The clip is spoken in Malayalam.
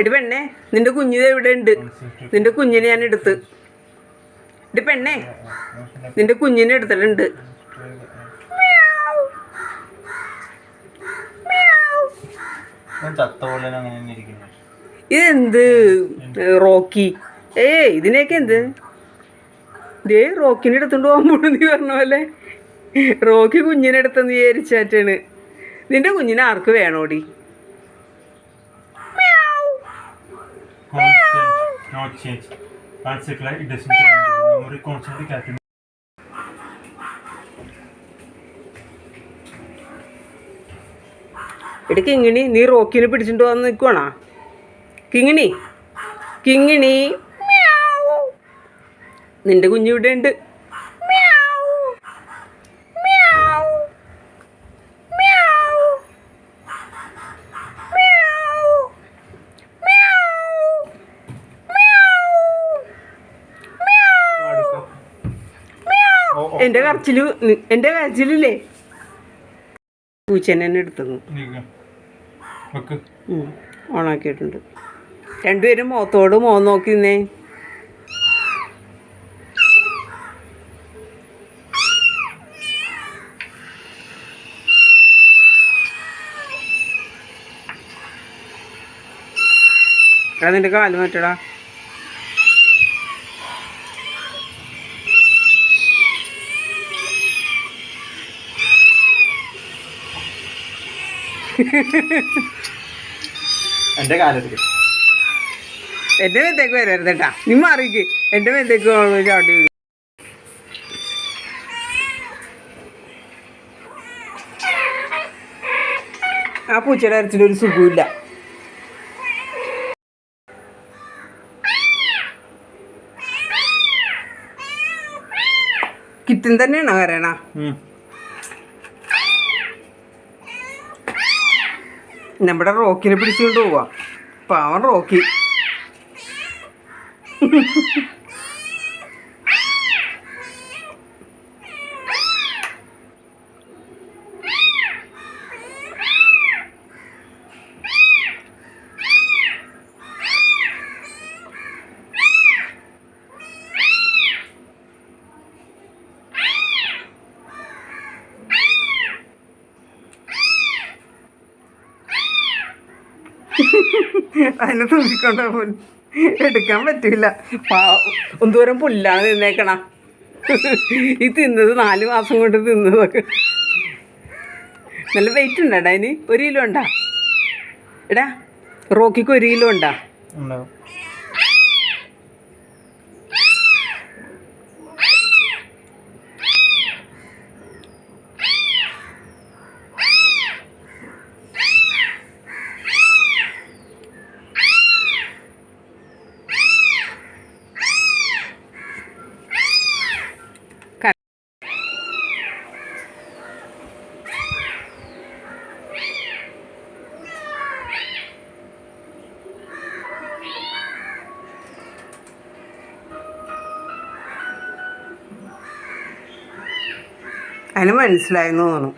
എടി പെണ്ണേ നിന്റെ കുഞ്ഞിത് എവിടെ ഉണ്ട് നിന്റെ കുഞ്ഞിനെ ഞാൻ എടുത്ത്. ഇത് പെണ്ണേ. നിന്റെ കുഞ്ഞിനെ എടുത്തിട്ടുണ്ട്. ഇതെന്ത്? റോക്കി. ഏ ഇതിനൊക്കെ എന്ത്? ദേ റോക്കിനെ എടുത്തോണ്ട് പോകാൻ നീ പറഞ്ഞ പോലെ. റോക്കി കുഞ്ഞിനെ എടുത്തെന്ന് വിചാരിച്ചാറ്റാണ്. നിന്റെ കുഞ്ഞിനെ ആർക്ക് വേണോടി? എടി കിങ്ങിണി നീ റോക്കിനെ പിടിച്ചിട്ട് വന്ന് നിൽക്കുവാണോ കിങ്ങിണി കിങ്ങിണി. നിന്റെ കുഞ്ഞിവിടെ ഉണ്ട് Oh, കറച്ചിൽ കരച്ചിൽ പൂച്ച എന്റെ കരച്ചിലില്ലേ? പൂച്ചനെ തന്നെ എടുത്തുന്നു. ഉം, ഓണാക്കിയിട്ടുണ്ട്. രണ്ടുപേരും മുഖത്തോട് മോൻ നോക്കി നിന്നേ. എടാ നിന്റെ കാൽ മാറ്റടാ. എന്റെ കാലത്തിൽ എന്റെ മേത്തേക്ക് വരരുത് കേട്ടാ. നീ മാറിക്ക്. എന്റെ മേത്തേക്ക് ചാട്ടി ചാടി വീഴും. ആ പൂച്ചയുടെ അരച്ചിലൊരു സുഖമില്ല കിറ്റൻ തന്നെയാണോ കരയണ? നമ്മുടെ റോക്കിനെ പിടിച്ചുകൊണ്ട് പോവാ. പാവം റോക്കി. അതിനെ തൂക്കിക്കൊണ്ട എടുക്കാൻ പറ്റില്ല ഒന്തോരം പുല്ലാണ് തിന്നേക്കണ. ഈ തിന്നത് നാല് മാസം കൊണ്ട് തിന്നതൊക്കെ. നല്ല വെയിറ്റ് ഉണ്ടോ അതിന്? ഒരു കിലോ ഉണ്ടാ? എടാ റോക്കിക്ക് ഒരു കിലോ ഉണ്ടാ? ഉണ്ടാവും. അതിന് മനസ്സിലായെന്ന് തോന്നുന്നു.